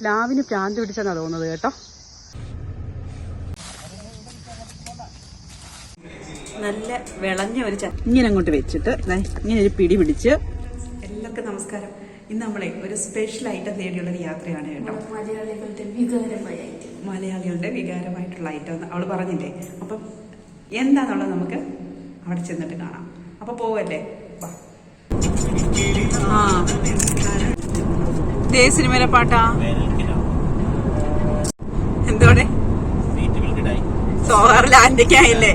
പ്ലാവിന് പ്രാന്ത് പിടിച്ചാണ് തോന്നുന്നത് കേട്ടോ. നല്ല വിളഞ്ഞ ഒരു ഇങ്ങനെ അങ്ങോട്ട് വെച്ചിട്ട് ഇങ്ങനെ ഒരു പിടി പിടിച്ച്. എല്ലാവർക്കും നമസ്കാരം. ഇന്ന് നമ്മളെ ഒരു സ്പെഷ്യൽ ഐറ്റം തേടിയുള്ള ഒരു യാത്രയാണ് കേട്ടോ. മലയാളികളുടെ വികാരമായ മലയാളികളുടെ വികാരമായിട്ടുള്ള ഐറ്റം അവൾ പറഞ്ഞില്ലേ? അപ്പം എന്താന്നുള്ളത് നമുക്ക് അവിടെ ചെന്നിട്ട് കാണാം. അപ്പൊ പോവല്ലേ? ദേ സിനിമയിലെ പാട്ടാ. സോളാർ ലാൻഡിങ് ആയില്ലേ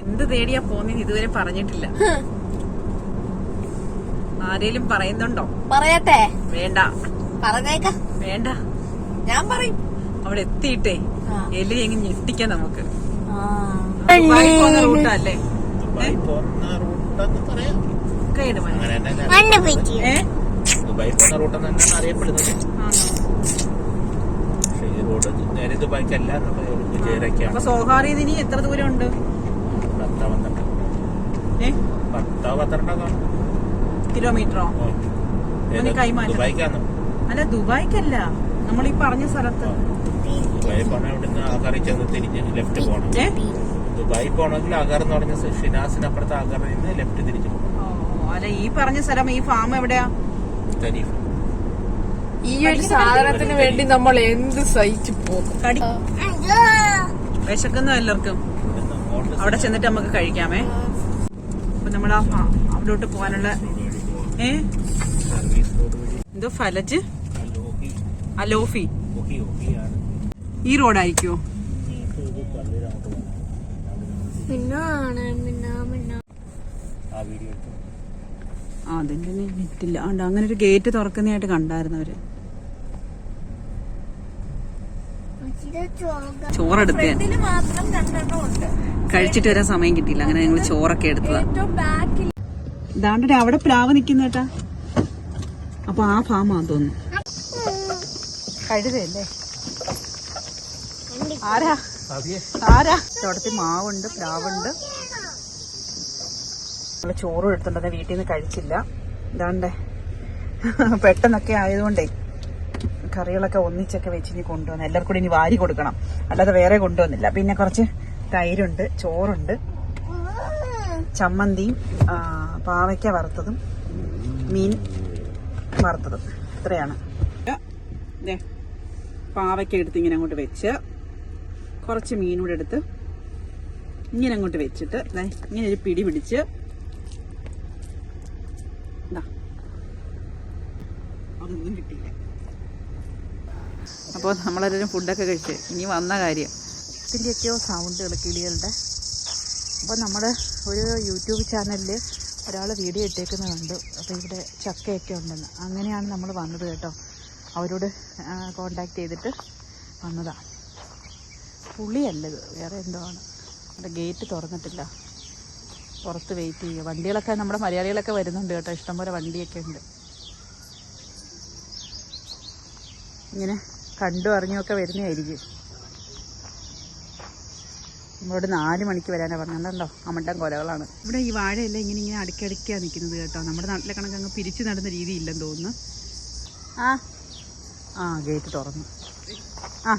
എന്ത് തേടിയാ പോന്നെന്ന് ഇതുവരെ പറഞ്ഞിട്ടില്ല. ആരേലും പറയുന്നുണ്ടോ? പറയട്ടെ. വേണ്ട. പറഞ്ഞേക്ക. വേണ്ട. ഞാൻ പറയും. അവിടെ എത്തിയിട്ടേ. ആ. എല്ലി എങ്ങ് ഞെട്ടിക്കാൻ നമുക്ക്. റൂട്ടല്ലേ ദുബായ് പോകുന്ന റൂട്ടെന്ന് തന്നെയാണ് അറിയപ്പെടുന്നത്. പക്ഷേ ഈ റോഡ് നേരെ ദുബായിക്കല്ല അപ്പൊ കുജേരക്കാണ് ഇനി എത്ര ദൂരം ഉണ്ട് പത്താ പന്ത്രണ്ട്. ഏ? പത്താ പന്ത്രണ്ടോ കിലോമീറ്ററോ. അല്ല ദുബായ്ക്കല്ല. നമ്മൾ ഈ പറഞ്ഞ സ്ഥലത്ത്. ദുബായ് പോണ ഇവിടുന്ന് ആകാറിൽ ചെന്ന് തിരിഞ്ഞ് ലെഫ്റ്റ് പോകണം ഏ? ദുബായ് പോകണമെങ്കിൽ ആകാർ എന്ന് പറഞ്ഞ ഷിനാസിനപ്പുറത്ത് ആകാറിൽ നിന്ന് ലെഫ്റ്റ് തിരിച്ചു പോകണം അല്ല ഈ പറഞ്ഞ സ്ഥലം ഈ ഫാം എവിടെയാ? ഈ ഒരു സാധനത്തിന് വേണ്ടി നമ്മൾ എന്ത് സഹിച്ചു പോകും? വിശക്കുന്ന എല്ലാവർക്കും. അവിടെ ചെന്നിട്ട് നമുക്ക് കഴിക്കാമേ. അപ്പൊ നമ്മൾ അവിടോട്ട് പോകാനുള്ള ഏ? എന്തോ ഫലജ് അലോഫി ഈ റോഡായിരിക്കോ പിന്നെ ആ വീഡിയോ എടുത്തു? ആ അതിന്റെ നെറ്റില്ല ആണ്ട് അങ്ങനെ ഒരു ഗേറ്റ് തുറക്കുന്നതായിട്ട് കണ്ടായിരുന്നു അവർ. ചോറെടുത്ത്. ഉണ്ട്. കഴിച്ചിട്ട് വരാൻ സമയം കിട്ടിയില്ല. അങ്ങനെ ഞങ്ങൾ ചോറൊക്കെ എടുത്തതാ. ദാണ്ടടെ അവിടെ പ്ലാവ് നിക്കുന്ന കേട്ടാ അപ്പൊ ആ ഫാമാന്ന് തോന്നുന്നു. കഴുതല്ലേ ആരാ? ആരാ? തോട്ടത്തിൽ മാവുണ്ട് പ്ലാവുണ്ട്. നമ്മൾ ചോറും എടുത്തുണ്ടെന്ന് വീട്ടിൽ നിന്ന് കഴിച്ചില്ല. ഇതാണ്ടേ. പെട്ടെന്നൊക്കെ ആയതുകൊണ്ടേ കറികളൊക്കെ ഒന്നിച്ചൊക്കെ വെച്ച് ഇനി കൊണ്ടുവന്നു എല്ലാവർക്കും കൂടി ഇനി വാരി കൊടുക്കണം. അല്ലാതെ വേറെ കൊണ്ടുവന്നില്ല. പിന്നെ കുറച്ച് തൈരുണ്ട് ചോറുണ്ട് ചമ്മന്തിയും പാവയ്ക്ക വറുത്തതും മീൻ വറുത്തതും. ഇത്രയാണ്. പാവയ്ക്ക എടുത്ത് ഇങ്ങനെ അങ്ങോട്ട് വെച്ച് കുറച്ച് മീൻ കൂടെ എടുത്ത് ഇങ്ങനെ അങ്ങോട്ട് വെച്ചിട്ട് ഇങ്ങനെ ഒരു പിടി പിടിച്ച് ദാ. അതൊന്നും കിട്ടിയില്ല അപ്പോൾ നമ്മളെല്ലാവരും ഫുഡൊക്കെ കഴിച്ച്. ഇനി വന്ന കാര്യം. ഇതിന്റെയൊക്കെയോ സൗണ്ടുകൾ കിളികളുടെ. അപ്പോൾ നമ്മൾ ഒരു യൂട്യൂബ് ചാനലിൽ ഒരാൾ വീഡിയോ ഇട്ടേക്കുന്നത് കണ്ടു. അപ്പോൾ ഇവിടെ ചക്കയൊക്കെ ഉണ്ടെന്ന്. അങ്ങനെയാണ് നമ്മൾ വന്നത് കേട്ടോ. അവരോട് കോണ്ടാക്ട് ചെയ്തിട്ട് വന്നതാണ് പുളിയല്ലത്. വേറെ എന്തോ ആണ്. അവിടെ ഗേറ്റ് തുറന്നിട്ടില്ല. പുറത്ത് വെയിറ്റ് ചെയ്യുക. വണ്ടികളൊക്കെ നമ്മുടെ മലയാളികളൊക്കെ വരുന്നുണ്ട് കേട്ടോ. ഇഷ്ടംപോലെ വണ്ടിയൊക്കെ ഉണ്ട്. ഇങ്ങനെ കണ്ടു അറിഞ്ഞുമൊക്കെ വരുന്നതായിരിക്കും. നമ്മളോട് നാല് മണിക്ക് വരാനാണ് പറഞ്ഞല്ലോ അമ്മട്ടൻ കൊലകളാണ്. ഇവിടെ ഈ വാഴയെല്ലാം ഇങ്ങനെ ഇങ്ങനെ അടുക്കടുക്കാണ് നിൽക്കുന്നത് കേട്ടോ. നമ്മുടെ നാട്ടിലെ കണക്ക് അങ്ങ് പിരിച്ചു നടുന്ന രീതിയില്ലെന്ന് തോന്നുന്നു. ആ. ആ ഗേറ്റ് തുറന്നു. ആ.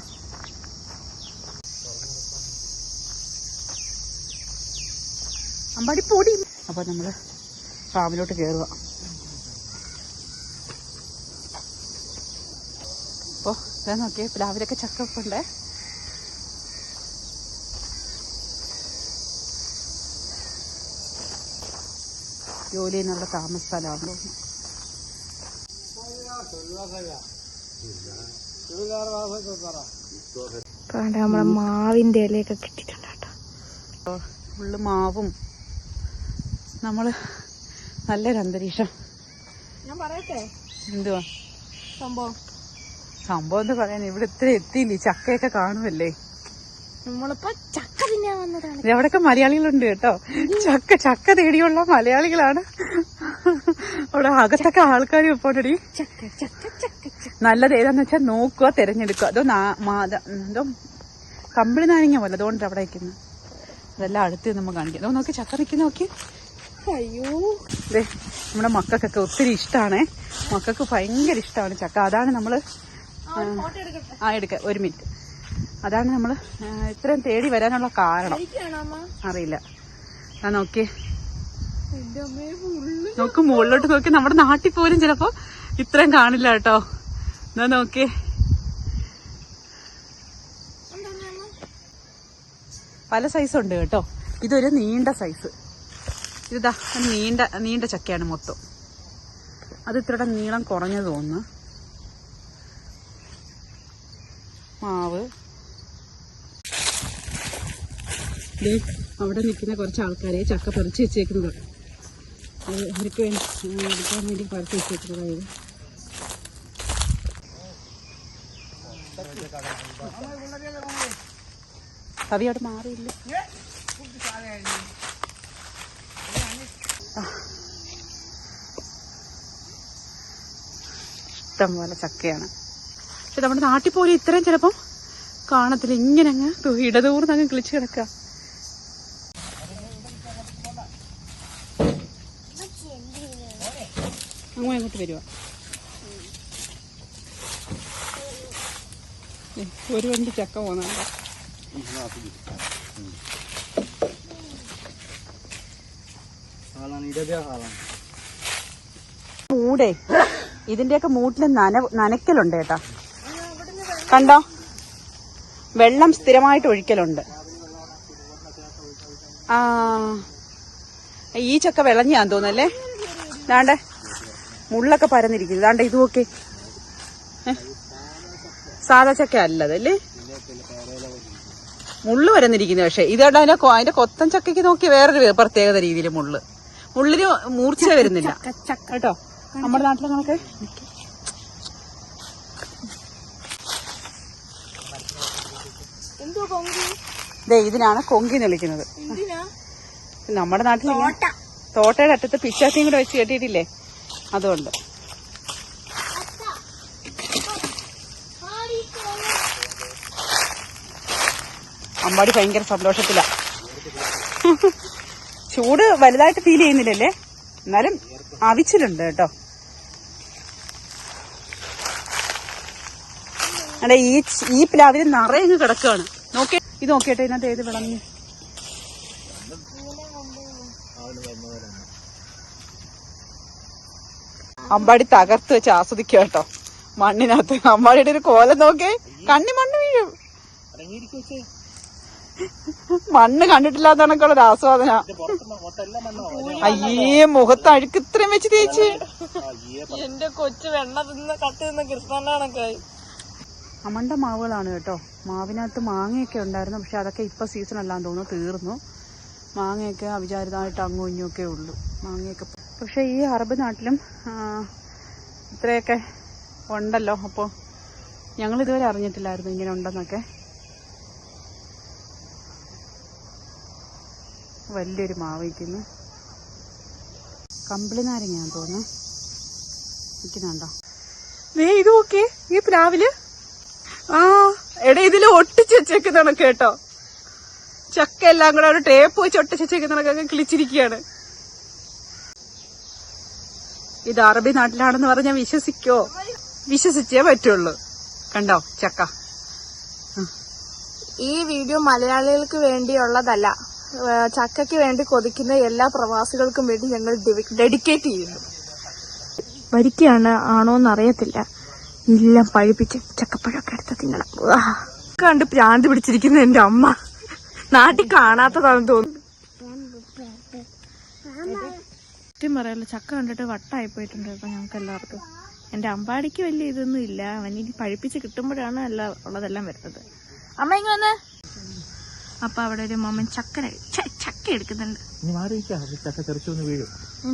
അമ്പാടി പൊടി. അപ്പോൾ നമ്മൾ ഫാമിലോട്ട് കയറുക അപ്പോൾ ഇതാ നോക്കിയേ പ്ലാവിലൊക്കെ ചക്ക ഒക്കെ ഉണ്ടേ ജോലി എന്നുള്ള താമസ സ്ഥലമാണ് തോന്നുന്നു നമ്മളെ മാവിന്റെ ഇലയൊക്കെ കിട്ടിയിട്ടുണ്ട് കേട്ടോ ഫുള്ള് മാവും. നമ്മൾ നല്ലൊരു അന്തരീക്ഷം ഞാൻ പറയട്ടെ? എന്തുവാ? സംഭവം. സംഭവം എന്ന് പറയാൻ? ഇവിടെ ഇത്ര എത്തിയില്ലേ? ചക്കയൊക്കെ കാണുമല്ലേ? നമ്മളിപ്പോ ചക്ക തിന്നാൻ വന്നതാണ്. അവിടെയൊക്കെ മലയാളികളുണ്ട് കേട്ടോ. ചക്ക ചക്ക തേടിയുള്ള മലയാളികളാണ്. അവിടെ അകത്തൊക്കെ ആൾക്കാർ ഇപ്പോഴടി നല്ലത് ഏതാന്ന് വെച്ചാൽ നോക്കുക തിരഞ്ഞെടുക്കുക. അതോ നാ- മാത- എന്തോ കമ്പിളി നാരങ്ങ പോലെ അതുകൊണ്ട് അവിടെ വയ്ക്കുന്നത് അതെല്ലാം അടുത്ത് നമ്മൾ കാണിക്കാം. അതോ നോക്കി ചക്ക നിൽക്കുന്ന നോക്കി. അയ്യോ. നമ്മുടെ മക്കൾക്കൊക്കെ ഒത്തിരി ഇഷ്ടമാണേ മക്കൾക്ക് ഭയങ്കര ഇഷ്ടമാണ് ചക്ക. അതാണ് നമ്മൾ ആ. എടുക്ക. ഒരു മിനിറ്റ്. അതാണ് നമ്മൾ ഇത്രയും തേടി വരാനുള്ള കാരണം. അറിയില്ല. ഞാൻ നോക്കി നോക്ക് മുകളിലോട്ട് നോക്കി. നമ്മുടെ നാട്ടിൽ പോലും ചിലപ്പോ ഇത്രയും കാണില്ല കേട്ടോ. എന്നാ നോക്കി പല സൈസ് ഉണ്ട് കേട്ടോ. ഇതൊരു നീണ്ട സൈസ് ഇതാ നീണ്ട നീണ്ട ചക്കയാണ് മൊത്തം. അത് ഇത്രയുടെ നീളം കുറഞ്ഞു തോന്നുന്നു മാവ് ദേ, അവിടെ നിൽക്കുന്ന കുറച്ച് ആൾക്കാരെ ചക്ക പറിച്ച് വെച്ചേക്കുന്നത്. അത് അവർക്ക് എടുക്കാൻ വേണ്ടി പറിച്ച് വെച്ചേക്കുന്നതായത് കവി അവിടെ മാറിയില്ല. ഇഷ്ടം പോലെ ചക്കയാണ്. പക്ഷെ നമ്മുടെ നാട്ടിൽ പോലും ഇത്രയും ചിലപ്പം കാണത്തില്ല. ഇങ്ങനെ അങ്ങ് ഇടതൂർന്ന് അങ്ങ് കിളിച്ച് കിടക്കുക. അങ്ങോട്ട് അങ്ങോട്ട് വരുവാ. ഒരു വണ്ടി ചക്ക പോകുന്നുണ്ട് മൂടേ. ഇതിന്റെയൊക്കെ മൂട്ടിൽ നന നനയ്ക്കലുണ്ട് കേട്ടാ. കണ്ടോ? വെള്ളം സ്ഥിരമായിട്ട് ഒഴിക്കലുണ്ട്. ആ ഈ ചക്ക വിളഞ്ഞാന്ന് തോന്നല്ലേ ദാണ്ടെ. മുള്ളൊക്കെ പരന്നിരിക്കുന്നു. ഇതാണ്ട് ഇത് നോക്കി. സാധാ ചക്ക അല്ലതല്ലേ മുള്ളു വരന്നിരിക്കുന്നു പക്ഷെ. ഇതാണ്ട് അതിനെ അതിന്റെ കൊത്തൻ ചക്കയ്ക്ക് നോക്കി വേറൊരു പ്രത്യേകത രീതിയിൽ മുള്ള്. മുള്ളിന് മൂർച്ച വരുന്നില്ല. കേട്ടോ. നമ്മുടെ നാട്ടിലെ കണക്ക് ഇതിനാണ് കൊങ്കി നിളിക്കുന്നത് നമ്മുടെ നാട്ടിൽ തോട്ടയുടെ അറ്റത്ത് പിച്ചാത്തിയും കൂടെ വെച്ച് കെട്ടിയിട്ടില്ലേ? അതുകൊണ്ട് അമ്പാടി ഭയങ്കര സന്തോഷത്തിലാ. ചൂട് വലുതായിട്ട് ഫീൽ ചെയ്യുന്നില്ലല്ലേ? എന്നാലും അവിച്ചിലുണ്ട് കേട്ടോ. അല്ല ഈ ഈ പ്ലാവിൽ നിറയെ അങ്ങ് കിടക്കുകയാണ് നോക്കേ ഇത് നോക്കിയട്ടെ ഇതിനകത്ത് ഏത് വിളഞ്ഞു? അമ്പാടി തകർത്ത് വെച്ച് ആസ്വദിക്കുക കേട്ടോ. മണ്ണിനകത്ത്. അമ്പാടിയുടെ ഒരു കോലം നോക്കേ കണ്ണി മണ്ണ് വീഴും. മണ്ണ് കണ്ടിട്ടില്ലാത്ത കണക്കുള്ള ഒരു ആസ്വാദന. അയ്യേ മുഖത്ത് അഴുക്ക് ഇത്രയും വെച്ച് തേച്ച്. എന്റെ കൊച്ചു വെണ്ണ തിന്ന് കട്ട് തിന്ന കൃഷ്ണനാണൊക്കെ അമണ്ട മാവുകളാണ് കേട്ടോ. മാവിനകത്ത് മാങ്ങയൊക്കെ ഉണ്ടായിരുന്നു. പക്ഷെ അതൊക്കെ ഇപ്പൊ സീസൺ അല്ലാന്ന് തോന്നുന്നു തീർന്നു. മാങ്ങയൊക്കെ അവിചാരിതമായിട്ട് അങ്ങും ഇങ്ങും ഒക്കെ ഉള്ളു. മാങ്ങയൊക്കെ പക്ഷെ ഈ അറബ് നാട്ടിലും ഇത്രയൊക്കെ ഉണ്ടല്ലോ. അപ്പോൾ ഞങ്ങൾ ഇതുവരെ അറിഞ്ഞിട്ടില്ലായിരുന്നു ഇങ്ങനെ ഉണ്ടെന്നൊക്കെ. വലിയൊരു മാവ് ഇരിക്കുന്നു കമ്പിളി നാരങ്ങയാന്ന് തോന്നുന്നു. നിൽക്കുന്നുണ്ടോ ദേ ഇത് നോക്കി ഈ പ്ലാവിൽ. ആ എടാ ഇതിൽ ഒട്ടിച്ച് വെച്ചേക്കുന്നതാണ് കേട്ടോ. ചക്ക എല്ലാം കൂടെ ഒരു ടേപ്പ് വെച്ച് ഒട്ടിച്ച് വെച്ചേക്കുന്നതൊക്കെ കിളിച്ചിരിക്കുകയാണ്. ഇത് അറബി നാട്ടിലാണെന്ന് പറഞ്ഞാൽ വിശ്വസിക്കോ? വിശ്വസിച്ചേ പറ്റുള്ളൂ. കണ്ടോ? ചക്ക. ഈ വീഡിയോ മലയാളികൾക്ക് വേണ്ടിയുള്ളതല്ല. ചക്കയ്ക്ക് വേണ്ടി കൊതിക്കുന്ന എല്ലാ പ്രവാസികൾക്കും വേണ്ടി ഞങ്ങൾ ഡെഡിക്കേറ്റ് ചെയ്യുന്നു. വരിക്കാണ് ആണോന്ന് അറിയത്തില്ല എല്ലാം പഴിപ്പിച്ച് ചക്കപ്പഴമൊക്കെ എടുത്ത തിന്നണം. കണ്ട് പ്രാന്ത് പിടിച്ചിരിക്കുന്ന എന്റെ അമ്മ. നാട്ടിൽ കാണാത്തതാണെന്ന് തോന്നുന്നു. സത്യം പറയാലോ ചക്ക കണ്ടിട്ട് വട്ടായി പോയിട്ടുണ്ട് ഇപ്പൊ ഞങ്ങൾക്ക് എല്ലാവർക്കും എന്റെ അമ്പാടിക്ക് വലിയ ഇതൊന്നും ഇല്ല. അവൻ ഇനി പഴിപ്പിച്ച് കിട്ടുമ്പോഴാണ് എല്ലാം ഉള്ളതെല്ലാം വരുന്നത്. അമ്മ ഇങ്ങ വന്ന്. അപ്പൊ അവിടെ ഒരു മമ്മൻ ചക്കര ഛെ, ചക്ക എടുക്കുന്നുണ്ട്.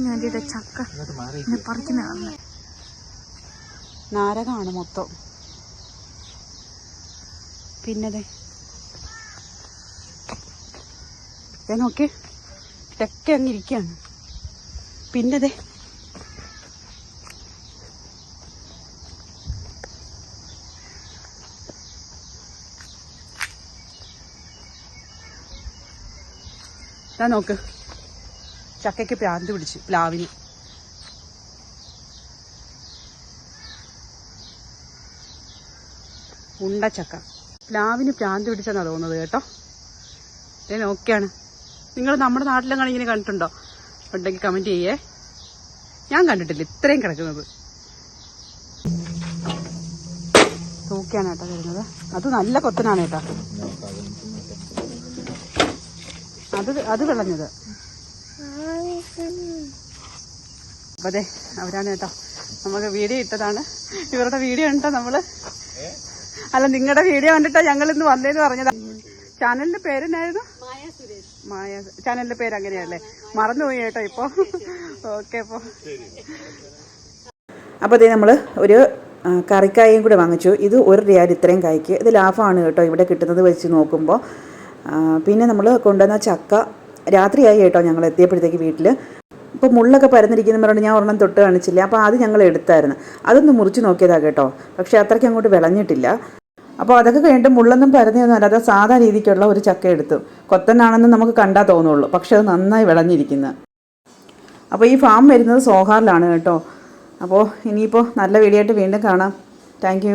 നാരകാണ് ചക്ക ചക്ക പറിക്കുന്ന നാരകമാണ് മൊത്തം. പിന്നതെ. ദേ നോക്കി. ഇതൊക്കെ അങ്ങ് ഇരിക്കുകയാണ് അതെ ഞാൻ നോക്ക്. ചക്കയ്ക്ക് പ്രാന്ത് പിടിച്ച് പ്ലാവിന്. ഉണ്ട ചക്ക പ്ലാവിന് പ്രാന്ത് പിടിച്ചെന്നാണ് തോന്നുന്നത് കേട്ടോ. ഞാൻ ഓക്കെയാണ് നിങ്ങൾ നമ്മുടെ നാട്ടിലെങ്ങനെ ഇങ്ങനെ കണ്ടിട്ടുണ്ടോ? ഉണ്ടെങ്കിൽ കമന്റ് ചെയ്യേ. ഞാൻ കണ്ടിട്ടില്ല ഇത്രയും കിടക്കുന്നത്. തൂക്കിയാണ് കേട്ടോ വരുന്നത്. അത് നല്ല കൊത്തനാണ് കേട്ടോ. അത് അത് വിളഞ്ഞത്. അതെ അവരാണ് കേട്ടോ. നമുക്ക് വീഡിയോ ഇട്ടതാണ്. ഇവരുടെ വീഡിയോ ഉണ്ടോ നമ്മൾ? അല്ല നിങ്ങളുടെ വീഡിയോ കണ്ടിട്ടാ ഞങ്ങൾ ഇന്ന് വന്നേന്ന് പറഞ്ഞതാ. ചാനലിന്റെ പേരെന്നായിരുന്നു? മായ ചാനലിന്റെ പേര് അങ്ങനെയല്ലേ മറന്നുപോയി കേട്ടോ ഇപ്പൊ. ഓക്കെ അപ്പൊ അപ്പോൾ ഇതേ നമ്മൾ ഒരു കറിക്കായും കൂടെ വാങ്ങിച്ചു. ഇത് ഒരു റിയാൽ ഇത്രയും കായ്ക്ക്. ഇത് ലാഭമാണ് കേട്ടോ ഇവിടെ കിട്ടുന്നത് വെച്ച് നോക്കുമ്പോൾ പിന്നെ നമ്മൾ കൊണ്ടുവന്ന ചക്ക രാത്രിയായി കേട്ടോ ഞങ്ങൾ എത്തിയപ്പോഴത്തേക്ക് വീട്ടിൽ ഇപ്പോൾ മുള്ളൊക്കെ പരന്നിരിക്കുന്ന പറഞ്ഞു ഞാൻ ഒരെണ്ണം തൊട്ട് കാണിച്ചില്ല. അപ്പോൾ അത് ഞങ്ങൾ എടുത്തായിരുന്നു. അതൊന്ന് മുറിച്ച് നോക്കിയതാണ് കേട്ടോ. പക്ഷേ അത്രയ്ക്ക് അങ്ങോട്ട് വിളഞ്ഞിട്ടില്ല. അപ്പോൾ അതൊക്കെ കഴിഞ്ഞിട്ട് മുള്ളൊന്നും പരന്നൊന്നും അല്ലാതെ സാധാ രീതിക്കുള്ള ഒരു ചക്ക എടുത്തു. കൊത്തനാണെന്ന് നമുക്ക് കണ്ടാൽ തോന്നുള്ളൂ. പക്ഷേ അത് നന്നായി വിളഞ്ഞിരിക്കുന്നത് അപ്പോൾ ഈ ഫാം വരുന്നത് സോഹാറിലാണ് കേട്ടോ. അപ്പോൾ ഇനിയിപ്പോൾ നല്ല വീഡിയോ ആയിട്ട് വീണ്ടും കാണാം. താങ്ക്